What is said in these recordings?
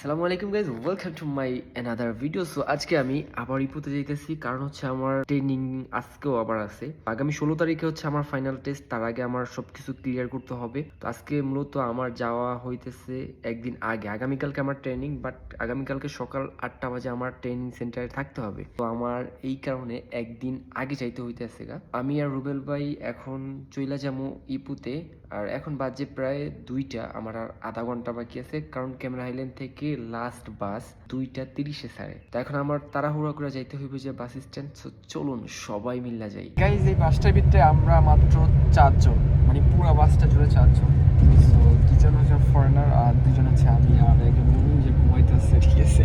আসসালামু আলাইকুম guys welcome to my another video so আজকে আমি আবার ইপুতে যেতেছি কারণ হচ্ছে আমার ট্রেনিং আজকেও আবার আছে। আগামী ষোলো তারিখে হচ্ছে আমার ফাইনাল টেস্ট তার আগে আমার সবকিছু ক্লিয়ার করতে হবে। তো আজকে মূলত আমার যাওয়া হইতেছে একদিন আগে। আগামীকালকে আমার ট্রেনিং বাট আগামীকালকে সকাল আটটা বাজে আমার ট্রেনিং সেন্টারে থাকতে হবে। তো আমার এই কারণে একদিন আগে যাইতে হইতেছে গা। আমি আর রুবেল ভাই এখন চইলা যাব ইপুতে। আর এখন বাজে প্রায় দুইটা, আমার আর আধা ঘণ্টা বাকি আছে, কারণ ক্যামেরা আইল্যান্ড থেকে লাস্ট বাস দুইটা তিরিশে ছাড়ে। তো এখন আমার তাড়াহুড়া করে যাইতে হইবে যে বাস স্ট্যান্ড চলুন সবাই মিল্লা যাই। গাইজ এই বাসটার ভিতরে আমরা মাত্র চারজন মানে পুরো বাসটা জুড়ে চারজন। সো দুজন হচ্ছে ফরেনার আর দুজন হচ্ছে আমি, আর একজন যে ঘুমাইতেছে, ঠিক আছে?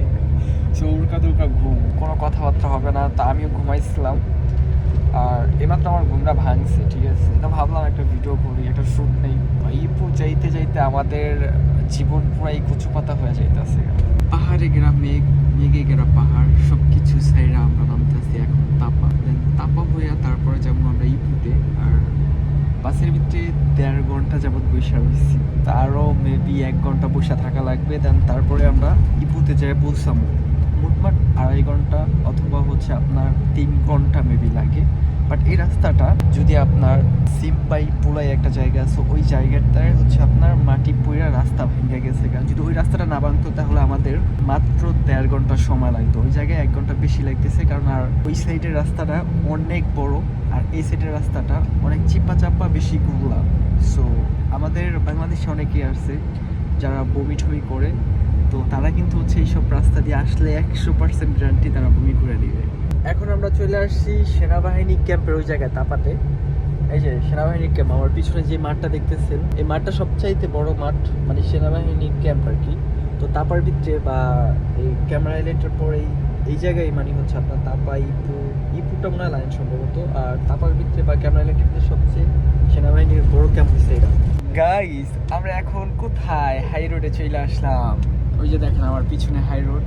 সো দুলকা ঘুম, কোনো কথাবার্তা হবে না। তা আমিও ঘুমাইছিলাম, আর এমাত্র আমার ঘুমটা ভাঙছে, ঠিক আছে? তা ভাবলাম একটা ভিডিও করি একটা শ্যুট নেই ইপুর যাইতে আমাদের জীবন পুরাই কচু পাতা হয়ে যাইতেছে। পাহাড়ে গেরা মেঘ, মেঘে গেরা পাহাড় সব কিছু সাইরা আমরা নামতেছি এখন তাপা। দেন তাপা হইয়া তারপরে যাব আমরা ইপুতে, আর বাসের ভিতরে দেড় ঘণ্টা যাবত বসে রয়েছি তারও মেবি এক ঘণ্টা বসে থাকা লাগবে দেন তারপরে আমরা ইপুতে যাই পৌঁছাবো মোটমাট আড়াই ঘণ্টা অথবা হচ্ছে আপনার তিন ঘণ্টা মেবি লাগে। বাট এই রাস্তাটা যদি আপনার সিম্পাই পোলাই একটা জায়গা আছে, ওই জায়গাটায় হচ্ছে আপনার মাটি পইরা রাস্তা ভেঙে গেছে কারণ যদি ওই রাস্তাটা না ভাঙতো, তাহলে আমাদের মাত্র দেড় ঘণ্টা সময় লাগতো। ওই জায়গায় এক ঘণ্টা বেশি লাগতেছে, কারণ আর ওই সাইডের রাস্তাটা অনেক বড়, আর এই সাইডের রাস্তাটা অনেক চিপা চাপা বেশি ঘুরলা সো আমাদের বাংলাদেশে অনেকেই আছে যারা বমি টমি করে, তো তারা কিন্তু হচ্ছে এইসব রাস্তা দিয়ে আসলে একশো পার্সেন্ট গ্যারান্টি তারা বমি করে দিবে। এখন আমরা চলে আসছি সেনাবাহিনী ক্যাম্পের ওই জায়গায়, তাপাতে। এই যে, সেনাবাহিনী ক্যাম্প, আমার পিছনে যে মাঠটা দেখতেছেন, এই মাঠটা সবচাইতে বড় মাঠ মানে সেনাবাহিনী ক্যাম্প আর কি। তো তাপার ভিতরে বা এই ক্যামেরা আইল্যান্ডের পরেই এই জায়গায় মানে হচ্ছে আপনার তাপা, ইপু ইপুটা মনে হয় লাইন সম্ভবত, আর তাপার ভিতরে বা ক্যামেরা ভিতরে সবচেয়ে সেনাবাহিনীর বড় ক্যাম্প হচ্ছে এটা। গাইস আমরা এখন কোথায়? হাই রোডে চলে আসলাম। ওই যে দেখেন আমার পিছনে হাই রোড।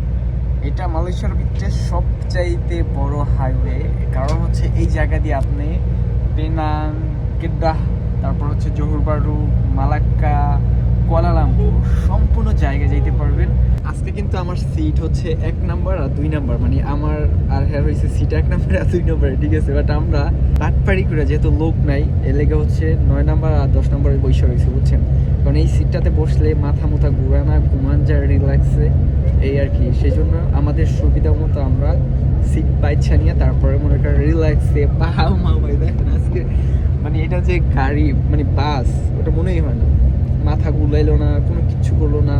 এটা মালয়েশিয়ার ভিতরে সবচাইতে বড় হাইওয়ে কারণ হচ্ছে এই জায়গা দিয়ে আপনি পেনাং কেডাহ তারপর হচ্ছে জহুরবারু মালাক্কা, কুয়ালালামপুর সম্পূর্ণ জায়গায় যেতে পারবেন। আজকে কিন্তু আমার সিট হচ্ছে এক নাম্বার আর দুই নাম্বার মানে আমার আর হ্যাঁ হয়েছে সিট এক নাম্বার আর দুই নাম্বারে ঠিক আছে? বাট আমরা বাটপাড়ি করে যেহেতু লোক নাই, এর লেগে হচ্ছে নয় নাম্বার আর দশ নাম্বারে বসে রয়েছে, বুঝছেন? কারণ এই সিটটাতে বসলে মাথা মুথা ঘুরে না ঘুমান যায় রিল্যাক্সে এই আর কি। সেই জন্য আমাদের সুবিধা মতো আমরা সিট বাইছা নিয়ে তারপরে মনে করেন রিল্যাক্সে পাহাও মা ভাই দেখেন আজকে। মানে এটা যে গাড়ি মানে বাস, ওটা মনেই হয় না। মাথা গুলাইলো না, কোনো কিছু করল না।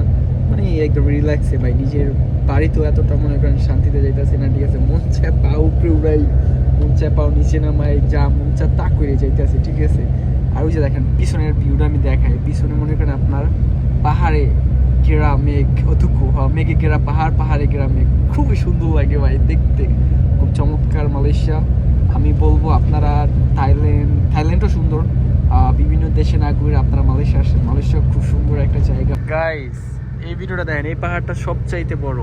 মানে একদম রিল্যাক্সে ভাই, নিজের বাড়িতেও এতটা মনে করেন শান্তিতে যাইতেছে না, ঠিক আছে? মন চায় পা উপরে উড়াই, মন চায় পাও নিচে নামাই, যা মন চায় তা করে যাইতেছে, ঠিক আছে? আর ওই যে দেখেন, পিছনের ভিউটা আমি দেখাই। পিছনে মনে করেন আপনার পাহাড়ে ঘেরা মেঘ অতুকু মেঘে ঘেরা পাহাড়, পাহাড়ে ঘেরা মেঘ। খুবই সুন্দর লাগে ভাই, দেখতে। খুব চমৎকার মালয়েশিয়া। আমি বলব আপনারা থাইল্যান্ড, থাইল্যান্ডও সুন্দর। বিভিন্ন দেশে না ঘুরে আপনারা মালয়েশিয়া আসেন। মালয়েশিয়া খুব সুন্দর একটা জায়গা। গাইস এই ভিডিওটা দেখেন, এই পাহাড়টা সবচাইতে বড়।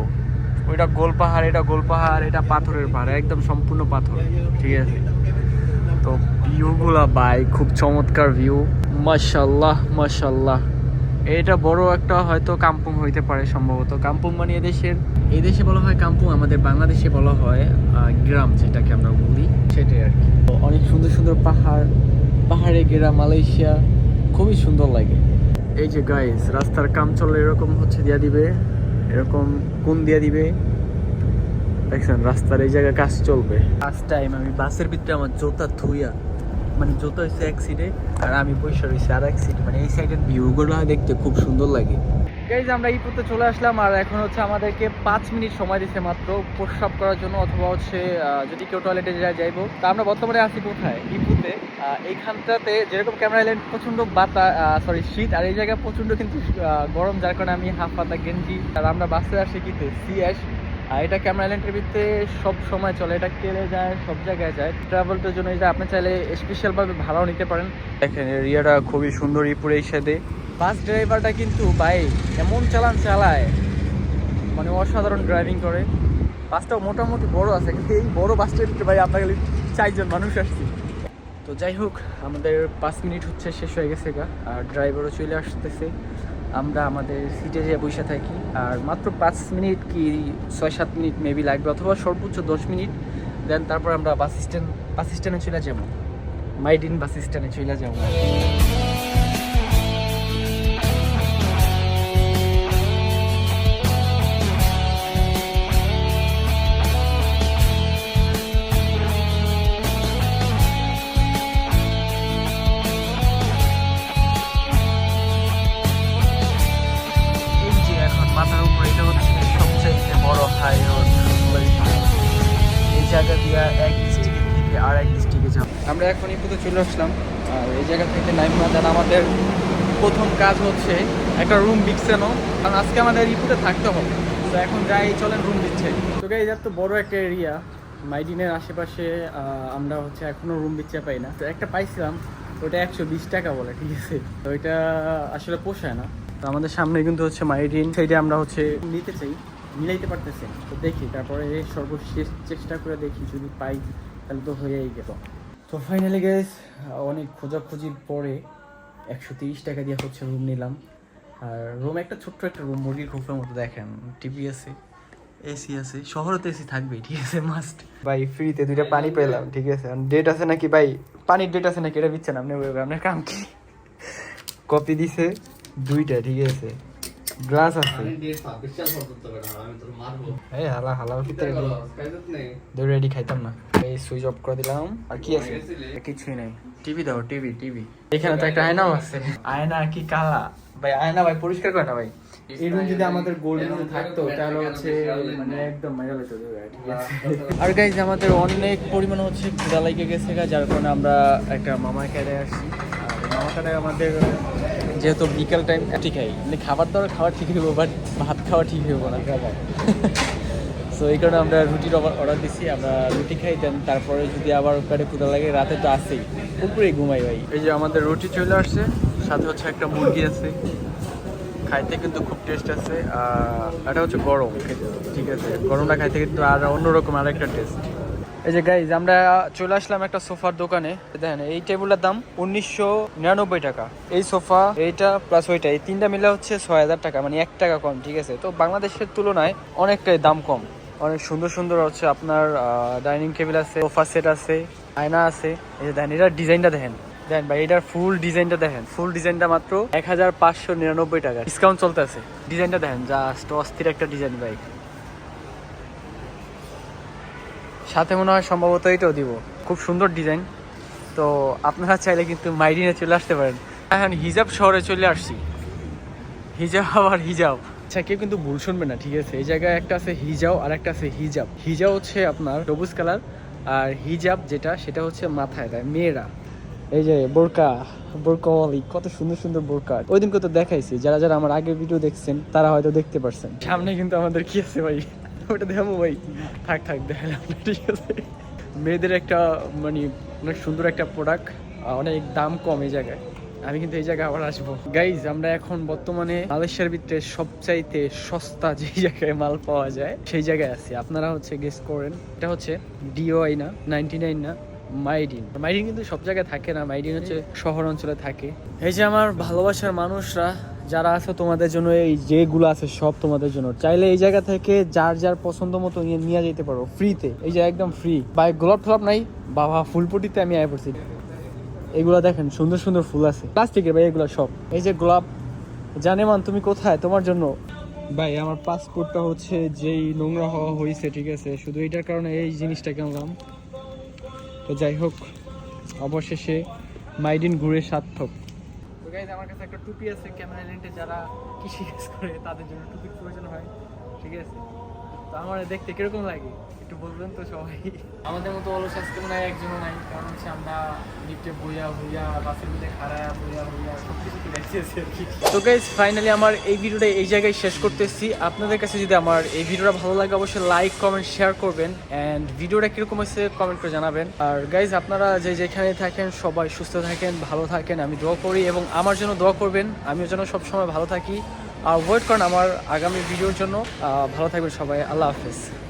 ওইটা গোল পাহাড়, এটা গোল পাহাড়, এটা পাথরের পাহাড়, একদম সম্পূর্ণ পাথর, ঠিক আছে? তো ভিউগুলা বাই খুব চমৎকার ভিউ মাশাল্লাহ মাশাল্লাহ এটা বড় একটা হয়তো কাম্পুং হইতে পারে সম্ভবত। কাম্পুং মানে এদেশের এই দেশে বলা হয় কাম্পুং, আমাদের বাংলাদেশে বলা হয় গ্রাম যেটাকে আমরা বলি। সেটাই আর কি। অনেক সুন্দর সুন্দর পাহাড়, পাহাড়ে গেরা মালয়েশিয়া, খুবই সুন্দর লাগে। এই যে গাইস রাস্তার কাম চলে এরকম হচ্ছে দিয়া দিবে। এরকম কোন দিয়া দিবে? দেখছেন, রাস্তার এই জায়গায় কাজ চলবে। ফার্স্ট টাইম আমি বাসের ভিতরে আমার জোতা থুইয়া মানে জোতা হয়েছে এক সিটে আর আমি পয়সা রয়েছি আর এক সিট মানে এই সাইডের ভিউগুলো দেখতে খুব সুন্দর লাগে। গাইজ আমরা এই পথে চলে আসলাম আর এখন হচ্ছে আমাদেরকে পাঁচ মিনিট সময় দিচ্ছে মাত্র প্রস্রাব করার জন্য অথবা হচ্ছে যদি কেউ টয়লেটে যায়, যাইবো। তা আমরা বর্তমানে আছি কোথায়? ইপুতে এইখানটাতে যেরকম ক্যামেরা ল্যান্ড প্রচণ্ড বাতা সরি শীত। আর এই জায়গায় প্রচণ্ড কিন্তু গরম, যার কারণে আমি হাফ পাতা গেঞ্জি। আর আমরা বাসে আসি কিতে সিএস আর এটা ক্যামেরা আইল্যান্ডের ভিতরে সব সময় চলে, এটা কেলে যায়, সব জায়গায় যায়। ট্রাভেলটার জন্য এটা আপনি চাইলে স্পেশালভাবে ভাড়াও নিতে পারেন। দেখেন এরিয়াটা খুবই সুন্দর ইপুর এই সাথে বাস ড্রাইভারটা কিন্তু বাইক এমন চালান চালায় মানে অসাধারণ ড্রাইভিং করে। বাসটাও মোটামুটি বড় আছে, কিন্তু এই বড় বাসটার ভিতরে ভাই আপনার খালি চারজন মানুষ আসছে। তো যাই হোক, আমাদের পাঁচ মিনিট হচ্ছে, শেষ হয়ে গেছে গা। আর ড্রাইভারও চলে আসতেছে। আমরা আমাদের সিটে যেয়ে বসে থাকি। আর মাত্র পাঁচ মিনিট কি ছয়, সাত মিনিট মেবি লাগবে, অথবা সর্বোচ্চ দশ মিনিট। দেন তারপর আমরা বাস স্ট্যান্ড বাস স্ট্যান্ডে চলে যাব। মাইডিন বাস স্ট্যান্ডে চলে যাব। জায়গা দিয়ে এক ডিস্ট্রিক্ট থেকে আর এক ডিস্ট্রিক্টে যাব। আমরা এখন ইপুতে চলে আসলাম। আর এই জায়গা থেকে নাইমা দেন আমাদের প্রথম কাজ হচ্ছে একটা রুম বিছানো কারণ আজকে আমাদের ইপুতে থাকতে হবে। তো এখন যাই, চলেন রুম দিচ্ছে। তো গাইজ এত বড় একটা এরিয়া মাইডিনের আশেপাশে আমরা হচ্ছে এখনও রুম বিচ্ছে পাই না। তো একটা পাইছিলাম ওটা একশো বিশ টাকা বলে, ঠিক আছে? তো এটা আসলে পোষায় না। তো আমাদের সামনে কিন্তু হচ্ছে মাইডিন সেইটা আমরা হচ্ছে নিতে চাই। মিলাইতে পারতেছি। তো দেখি, তারপরে সর্বশেষ চেষ্টা করে দেখি যদি পাই, তাহলে তো হয়েই গেল। তো ফাইনালি গেস অনেক খোঁজাখুঁজির পরে একশো তিরিশ টাকা দিয়ে হচ্ছে রুম নিলাম। আর রুম একটা ছোট্ট একটা রুম মুরগির খোপের মতো দেখেন টিভি আছে এসি আছে, শহরে তো এসি থাকবেই, ঠিক আছে মাস্ট ভাই ফ্রিতে দুইটা পানি পেলাম, ঠিক আছে। ডেট আছে নাকি, ভাই, পানির ডেট আছে নাকি, এটা দিচ্ছেন আপনি আপনার কাম কি? কপি দিছে, দুইটা, ঠিক আছে। গ্লাস আছে। এই হালা হালা ভিতরে রেডি খাইতাম না। এই সুইচ অফ করে দিলাম আর কি আছে? কিছুই নাই। টিভি দাও টিভি টিভি এখানে তো একটা আয়নাও আছে। আয়না কি কালা? ভাই আয়না ভাই পরিষ্কার করে না ভাই। এই রুম যদি আমাদের গোল্ডেন থাকতো তাহলে হচ্ছে মানে একদম মজা আছে। আর গাইজ আমাদের অনেক পরিমাণ হচ্ছে ক্ষুদা লেগে গেছে গা, যার কারণে আমরা একটা মামা খেয়ে আসছি। মামা খেয়ে আমাদের যেহেতু বিকেল টাইম ঠিক খাই মানে খাবার দাবার খাওয়া ঠিক হইব বাট ভাত খাওয়া ঠিক হইব না। সো এই কারণে আমরা রুটির অর্ডার দিছি, আমরা রুটি খাই দেন তারপরে যদি আবার ওখানে ক্ষুদা লাগে, রাতে তো আসেই উপরেই ঘুমাই ভাই। এই যে আমাদের রুটি চলে আসছে, সাথে হচ্ছে একটা মুরগি আছে। খাইতে কিন্তু খুব টেস্ট আছে এটা হচ্ছে গরম, ঠিক আছে? গরমটা খাইতে কিন্তু আর অন্যরকম আর একটা টেস্ট এই যে গাইজ আমরা চলে আসলাম একটা সোফার দোকানে। দেখেন, এই টেবিলের দাম উনিশশো নিরানব্বই টাকা। এই সোফা, এইটা প্লাস ওইটা, এই তিনটা মিলে হচ্ছে ছয় হাজার টাকা মানে এক টাকা কম, ঠিক আছে? তো বাংলাদেশের তুলনায় অনেকটাই দাম কম। অনেক সুন্দর সুন্দর হচ্ছে আপনার ডাইনিং টেবিল আছে সোফা সেট আছে, আয়না আছে। এই যে দেখেন, এটার ডিজাইনটা দেখেন। দেখেন ভাই, এটার ফুল ডিজাইনটা দেখেন। ফুল ডিজাইনটা মাত্র এক হাজার পাঁচশো নিরানব্বই টাকা। ডিসকাউন্ট চলতে আছে ডিজাইনটা দেখেন জাস্ট অস্থির একটা ডিজাইন ভাই। সাথে মনে হয় সম্ভবত এটাও দিব। খুব সুন্দর ডিজাইন তো আপনারা চাইলে কিন্তু মাইডিনে চলে আসতে পারেন। এখন হিজাব শহরে চলে আসছি। হিজাব আবার হিজাব। আচ্ছা কেউ কিন্তু ভুল শুনবে না, ঠিক আছে? এই জায়গায় একটা আছে হিজাও, আর একটা আছে হিজাব। হিজাব হচ্ছে আপনার সবুজ কালার, আর হিজাব যেটা, সেটা হচ্ছে মাথায় দেয় মেয়েরা। এই যে বোরকা বোরকা ওয়ালি, কত সুন্দর সুন্দর বোরকা। ওই দিন কত দেখাইছি, যারা যারা আমার আগের ভিডিও দেখছেন, তারা হয়তো দেখতে পারছেন। সামনে কিন্তু আমাদের কি আছে ভাই? ওটা দেখাবো ভাই। থাক থাক, দেখালাম ঠিক আছে। মেয়েদের একটা মানে অনেক সুন্দর একটা প্রোডাক্ট অনেক দাম কম এই জায়গায়। আমি কিন্তু এই জায়গায় আবার আসব। গাইজ আমরা এখন বর্তমানে মালয়েশিয়ার ভিতরে সবচাইতে সস্তা যে জায়গায় মাল পাওয়া যায়, সেই জায়গায় আছি। আপনারা হচ্ছে গেস করেন, এটা হচ্ছে ডিওআই না নাইনটি নাইন না মাইডিন মাইডিন কিন্তু সব জায়গায় থাকে না মাইডিন হচ্ছে শহর অঞ্চলে থাকে। এই যে আমার ভালোবাসার মানুষরা যারা আছে তোমাদের জন্য এই যেগুলো আছে সব তোমাদের জন্য। চাইলে এই জায়গা থেকে যার যার পছন্দ মতো নিয়ে যেতে পারো ফ্রিতে এই যে একদম ফ্রি বা গোলাপ টোলাপ নাই? বাবা ফুলপটিতে আমি আয় পড়ছি। এগুলো দেখেন, সুন্দর সুন্দর ফুল আছে। প্লাস্টিকের ভাই, এগুলো সব। এই যে গোলাপ, জানেমান, তুমি কোথায়? তোমার জন্য। ভাই, আমার পাসপোর্টটা হচ্ছে যেই নোংরা হওয়া হয়েছে ঠিক আছে? শুধু এটার কারণে এই জিনিসটা কিনলাম। তো যাই হোক, অবশেষে মাইডিন ঘুরে সার্থক গাইজ আমার কাছে একটা টুপি আছে ক্যামেরা লেন্টে যারা কৃষিকাজ করে, তাদের জন্য টুপির প্রয়োজন হয়। ঠিক আছে? তো আমার দেখতে কীরকম লাগে? একটু বলবেন তো সবাই। আমাদের মতো অলস আজকে মনে হয় একজনও নাই কারণ হচ্ছে আমরা লিফটে বইয়া বইয়া বাসের মধ্যে খাড়ায়া বইয়া বইয়া সব কিছু দেখতেছি আর কি। তো গাইজ ফাইনালি আমার এই ভিডিওটা এই জায়গায় শেষ করতেছি। আপনাদের কাছে যদি আমার এই ভিডিওটা ভালো লাগে অবশ্যই লাইক কমেন্ট শেয়ার করবেন। অ্যান্ড ভিডিওটা কীরকম হয়েছে কমেন্ট করে জানাবেন। আর গাইজ আপনারা যে যেখানে থাকেন সবাই সুস্থ থাকেন ভালো থাকেন। আমি দোয়া করি এবং আমার জন্য দোয়া করবেন। আমিও যেন সবসময় ভালো থাকি। ওয়েট করেন আমার আগামী ভিডিওর জন্য ভালো থাকবেন সবাই আল্লাহ হাফেজ।